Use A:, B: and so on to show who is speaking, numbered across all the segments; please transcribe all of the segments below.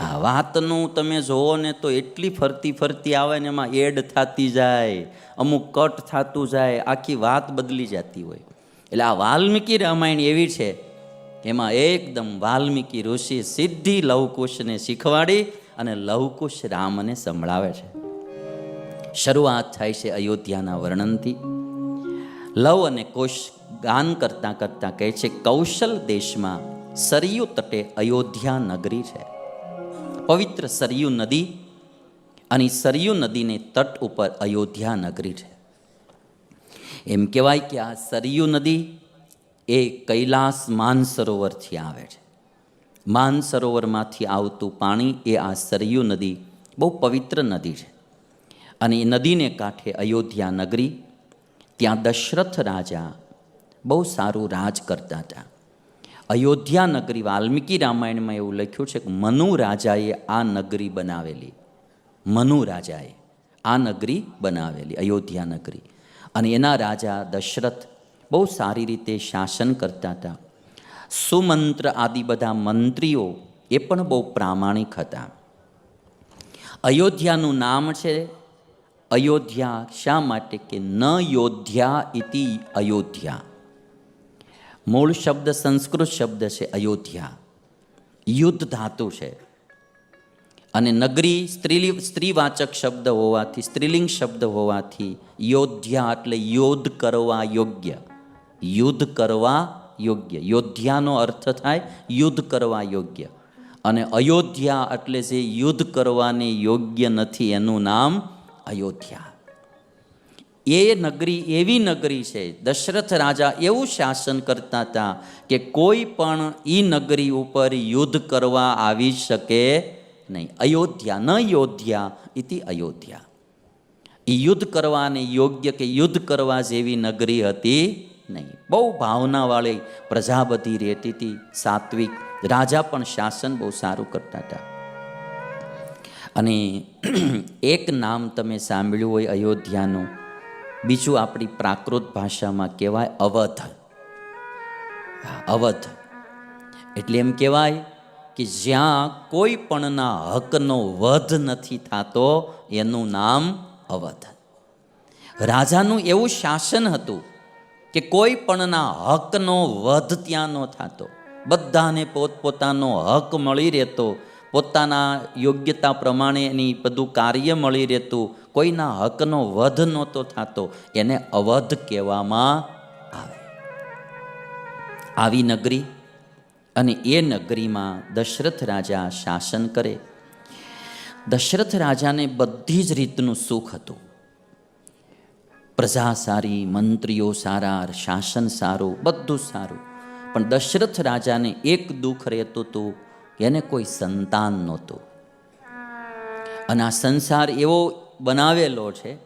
A: હા વાતનું તમે જોવો ને તો એટલી ફરતી ફરતી આવે ને એમાં એડ થતી જાય, અમુક કટ થતું જાય, આખી વાત બદલી જતી હોય. એટલે આ વાલ્મીકી રામાયણ એવી છે, એમાં એકદમ વાલ્મીકી ઋષિ સીધી લવકુશને શીખવાડી અને લવકુશ રામને સંભળાવે છે. શરૂઆત થાય છે અયોધ્યાના વર્ણનથી. લવ અને કુશ ગાન કરતાં કરતાં કહે છે, કૌશલ દેશમાં સરયુ તટે અયોધ્યા નગરી છે. પવિત્ર સરયુ નદી અને સરયુ નદીને તટ ઉપર અયોધ્યા નગરી છે. એમ કહેવાય કે આ સરયુ નદી એ કૈલાસ માનસરોવરથી આવે છે. માનસરોવરમાંથી આવતું પાણી એ આ સરયુ નદી બહુ પવિત્ર નદી છે. અને એ નદીને કાંઠે અયોધ્યા નગરી, ત્યાં દશરથ રાજા બહુ સારું રાજ કરતા હતા. અયોધ્યા નગરી, વાલ્મીકી રામાયણમાં એવું લખ્યું છે કે મનુ રાજાએ આ નગરી બનાવેલી. મનુ રાજાએ આ નગરી બનાવેલી, અયોધ્યા નગરી. અને એના રાજા દશરથ બહુ સારી રીતે શાસન કરતા હતા. સુમંત્ર આદિ બધા મંત્રીઓ એ પણ બહુ પ્રામાણિક હતા. અયોધ્યાનું નામ છે અયોધ્યા, શા માટે કે ન યોધ્યા ઇતિ અયોધ્યા. મૂળ શબ્દ સંસ્કૃત શબ્દ છે અયોધ્યા. યુદ્ધ ધાતુ છે. અને નગરી સ્ત્રી સ્ત્રીવાચક શબ્દ હોવાથી, સ્ત્રીલિંગ શબ્દ હોવાથી યોધ્યા એટલે યોદ્ધ કરવા યોગ્ય. યુદ્ધ કરવા યોગ્ય. યોધ્યાનો અર્થ થાય યુદ્ધ કરવા યોગ્ય. અને અયોધ્યા એટલે જે યુદ્ધ કરવાને યોગ્ય નથી એનું નામ અયોધ્યા. એ નગરી એવી નગરી છે, દશરથ રાજા એવું શાસન કરતા હતા કે કોઈ પણ એ નગરી ઉપર યુદ્ધ કરવા આવી શકે નહીં. અયોધ્યા, ન યોધ્યા ઇતિ અયોધ્યા. એ યુદ્ધ કરવાને યોગ્ય કે યુદ્ધ કરવા જેવી નગરી હતી નહીં. બહુ ભાવનાવાળી પ્રજા બધી રહેતી હતી, સાત્વિક રાજા પણ શાસન બહુ સારું કરતા હતા. અને એક નામ તમે સાંભળ્યું હોય અયોધ્યાનું બીજું આપણી પ્રાકૃત ભાષામાં કહેવાય અવધ. અવધ. એટલે એમ કહેવાય કે જ્યાં કોઈ પણના હકનો વધ નથી થતો, એનું નામ અવધ. રાજાનું એવું શાસન હતું કે કોઈ પણના હકનો વધ ત્યાં ન થતો. બધાને પોતપોતાનો હક મળી રહેતો. પોતાના યોગ્યતા પ્રમાણે એની બધું કાર્ય મળી રહેતું, કોઈના હકનો વધ નહોતો થતો, એને અવધ કહેવામાં આવે. આવી નગરી અને એ નગરીમાં દશરથ રાજા શાસન કરે. દશરથ રાજાને બધી જ રીતનું સુખ હતું. પ્રજા સારી, મંત્રીઓ સારા, શાસન સારું, બધું સારું. પણ દશરથ રાજાને એક દુઃખ રહેતું હતું એને કોઈ સંતાન નહોતું. અને આ સંસાર એવો બનાવેલો છે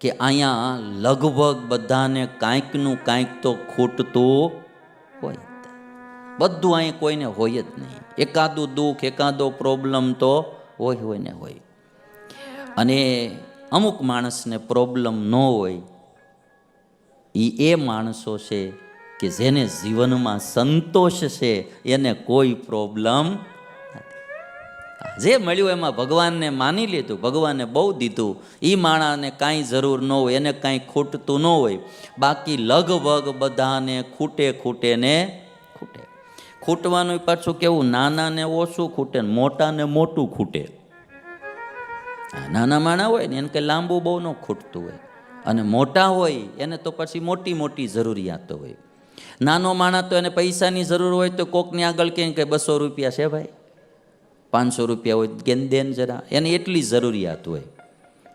A: કે અહીંયા લગભગ બધાને કાંઈકનું કાંઈક તો ખૂટતું હોય બધું અહીં કોઈને હોય જ નહીં. એકાદું દુઃખ, એકાદો પ્રોબ્લેમ તો હોય હોય ને હોય. અને અમુક માણસને પ્રોબ્લેમ ન હોય. એ એ માણસો છે કે જેને જીવનમાં સંતોષ છે, એને કોઈ પ્રોબ્લેમ જે મળ્યું એમાં ભગવાનને માની લીધું, ભગવાને બહુ દીધું. એ માણાને કાંઈ જરૂર ન હોય, એને કાંઈ ખૂટતું ન હોય. બાકી લગભગ બધાને ખૂટે ખૂટે ને ખૂટે. ખૂટવાનું પાછું કેવું, નાનાને ઓછું ખૂટે મોટાને મોટું ખૂટે. નાના માણા હોય ને, એને કંઈ લાંબુ બહુ ન ખૂટતું હોય. અને મોટા હોય, એને તો પછી મોટી મોટી જરૂરિયાતો હોય. નાનો માણસ તો એને પૈસાની જરૂર હોય તો કોકની આગળ કહે કે બસો રૂપિયા છે ભાઈ. પાંચસો રૂપિયા હોય ગેન દેન જરા. એને એટલી જરૂરિયાત હોય.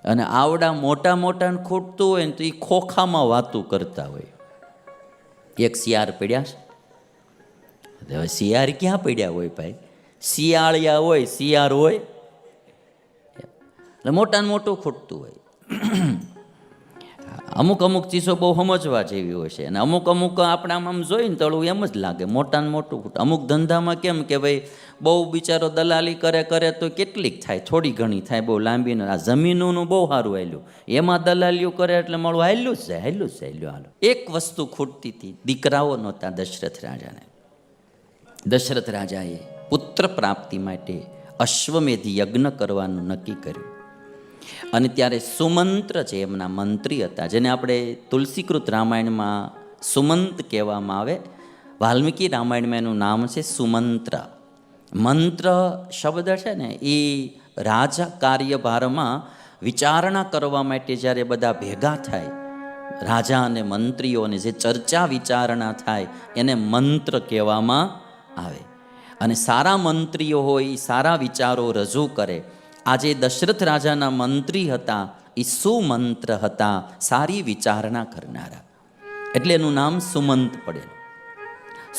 A: અને આવડા મોટા મોટાને ખૂટતું હોય ને તો એ ખોખામાં વાતું કરતા હોય. એક શિયાળ પડ્યા છે. હવે શિયાળ ક્યાં પડ્યા હોય ભાઈ? શિયાળિયા હોય, શિયાળ હોય. એટલે મોટાને મોટું ખૂટતું હોય. અમુક અમુક ચીજો બહુ સમજવા જેવી હોય છે. અને અમુક અમુક આપણે આમ આમ જોઈને તળું એમ જ લાગે મોટાને મોટું અમુક ધંધામાં કેમ કે ભાઈ, બહુ બિચારો દલાલી કરે કરે તો કેટલીક થાય, થોડી ઘણી થાય, બહુ લાંબી ન. આ જમીનોનું બહુ સારું હાલ્યું. એમાં દલાલીઓ કરે એટલે મળું, હાલ્યું જાય, હાલ્યું જ જાય હાલો એક વસ્તુ ખૂટતી હતી, દીકરાઓ નહોતા દશરથ રાજાને. દશરથ રાજાએ પુત્ર પ્રાપ્તિ માટે અશ્વમેધી યજ્ઞ કરવાનું નક્કી કર્યું. અને ત્યારે સુમંત્ર જે એમના મંત્રી હતા, જેને આપણે તુલસીકૃત રામાયણમાં સુમંત કહેવામાં આવે. વાલ્મીકી રામાયણમાં એનું નામ છે સુમંત્ર. મંત્ર શબ્દ છે ને, એ રાજા કાર્યભારમાં વિચારણા કરવા માટે જ્યારે બધા ભેગા થાય, રાજા અને મંત્રીઓને જે ચર્ચા વિચારણા થાય, એને મંત્ર કહેવામાં આવે. અને સારા મંત્રીઓ હોય, સારા વિચારો રજૂ કરે આજે દશરથ રાજાના મંત્રી હતા એ સુમંત્ર હતા, સારી વિચારણા કરનારા. એટલે એનું નામ સુમંત પડેલું.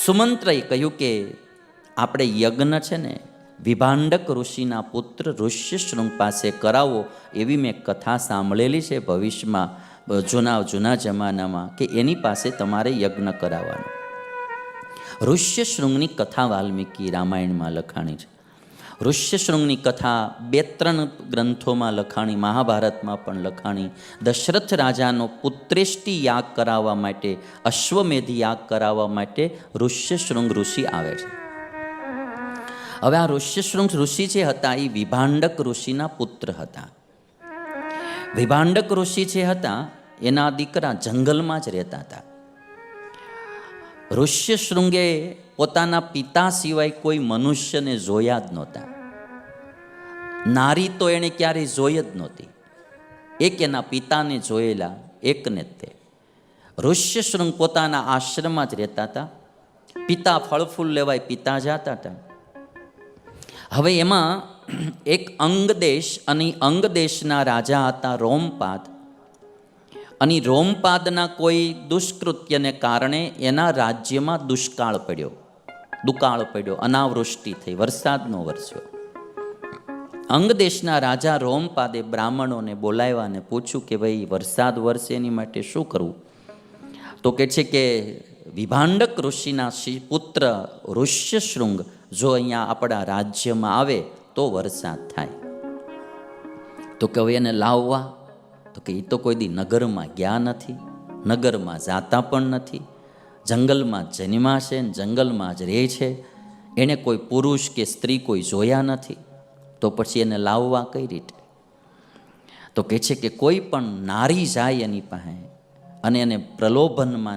A: સુમંત્રએ કહ્યું કે, આપણે યજ્ઞ છે ને, વિભાંડક ઋષિના પુત્ર ઋષ્યશૃંગ પાસે કરાવો એવી મેં કથા સાંભળેલી છે ભવિષ્યમાં, જૂના જૂના જમાનામાં, કે એની પાસે તમારે યજ્ઞ કરાવવાનો. ઋષ્યશૃંગની કથા વાલ્મીકી રામાયણમાં લખાણી છે. ઋષ્યશૃંગની કથા બે ત્રણ ગ્રંથોમાં લખાણી, મહાભારતમાં પણ લખાણી. દશરથ રાજાનો પુત્રેષ્ટિ યાગ કરાવવા માટે અશ્વમેધી યાગ કરાવવા માટે ઋષ્યશૃંગ ઋષિ આવે છે. હવે આ ઋષ્યશૃંગ ઋષિ જે હતા, એ વિભાંડક ઋષિના પુત્ર હતા. વિભાંડક ઋષિ જે હતા, એના દીકરા જંગલમાં જ રહેતા હતા. ઋષ્યશૃંગે પોતાના પિતા સિવાય કોઈ મનુષ્યને જોયા જ નહોતા. નારી તો એણે ક્યારેય જોઈ જ નહોતી. એક એના પિતાને જોયેલા, એકને જ તે. ઋષ્યશૃંગ પોતાના આશ્રમમાં જ રહેતા હતા. પિતા ફળ ફૂલ લેવાય પિતા જતા હતા. હવે એમાં એક અંગદેશ અને અંગદેશના રાજા હતા રોમપાદ. અને રોમપાદના કોઈ દુષ્કૃત્યને કારણે એના રાજ્યમાં દુષ્કાળ પડ્યો. દુકાળ પડ્યો, અનાવૃષ્ટિ થઈ, વરસાદનો વરસ્યો. અંગદેશના રાજા રોમપાદે બ્રાહ્મણોને બોલાવ્યા અને પૂછ્યું કે ભાઈ, વરસાદ વરસે એની માટે શું કરવું? તો કે છે કે, વિભાંડક ઋષિના પુત્ર ઋષ્યશૃંગ જો અહીંયા આપણા રાજ્યમાં આવે તો વરસાદ થાય. તો કે હવે એને લાવવા તો કે એ તો કોઈ દી નગરમાં ગયા નથી, નગરમાં જાતા પણ નથી, જંગલમાં જન્મા છે ને જંગલમાં જ રહે છે. એણે કોઈ પુરુષ કે સ્ત્રી કોઈ જોયા નથી. તો પછી એને લાવવા કઈ રીતે? તો કહે છે કે કોઈ પણ નારી જાય એની પાસે અને એને પ્રલોભનમાં